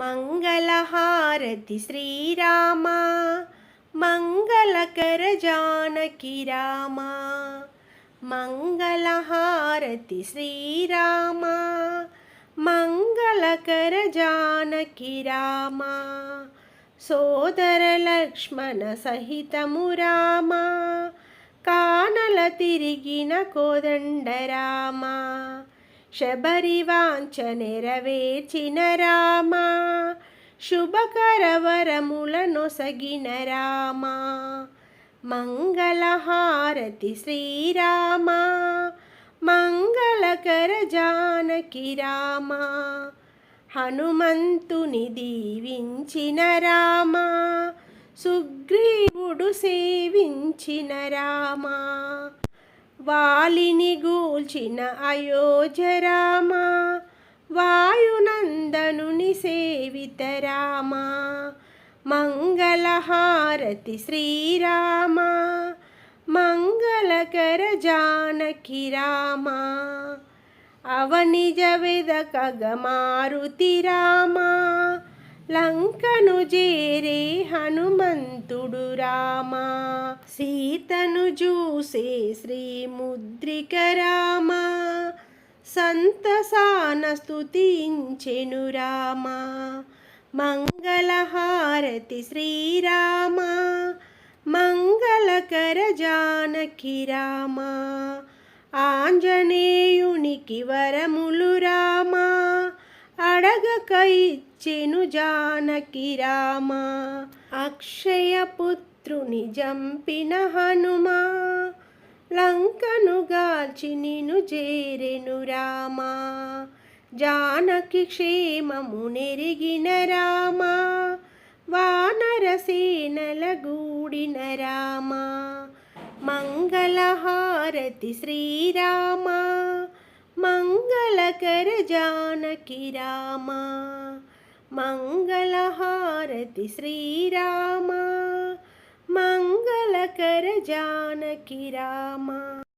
మంగళహారతి శ్రీరామ మంగళకర జానకి రామ మంగళహారతి శ్రీరామ మంగళకర జానకి రామ సోదర లక్ష్మణ సహితము రామ కానల తిరిగిన కోదండరామ శబరి వాంఛ నెరవేర్చిన రామ శుభకర వరముల రామ మంగళహారతి శ్రీరామ మంగళకర జానకి రామ హనుమంతుని దీవించిన రామ సుగ్రీవుడు సేవించిన రామ. వాలిని గూల్చిన అయోధ్య వాయునందనుని సేవిత రామ మంగళహారతి శ్రీరామ మంగళకర జానకి రామ అవనిజ వెదకగ మారుతి రామ లంకను జేరే హనుమంతుడు రామ. సీతను చూసే శ్రీముద్రిక రామ. సంతసాన స్తుతించెను రామ. మంగళహారతి శ్రీరామ. మంగళకర జానకి రామ. ఆంజనేయునికి వరములు ఇచ్చెను జానకి రామ. అక్షయపుత్రుని జంపిన హనుమా. లంకను గాల్చి నిను చేరెను రామా. జానకి క్షేమము నెరిగిన రామా. వానరసేనల గూడిన రామ. మంగళహారతి శ్రీరామా. మంగళకర జానకి రామ మంగళహారతి శ్రీరామ మంగళకర జానకి రామా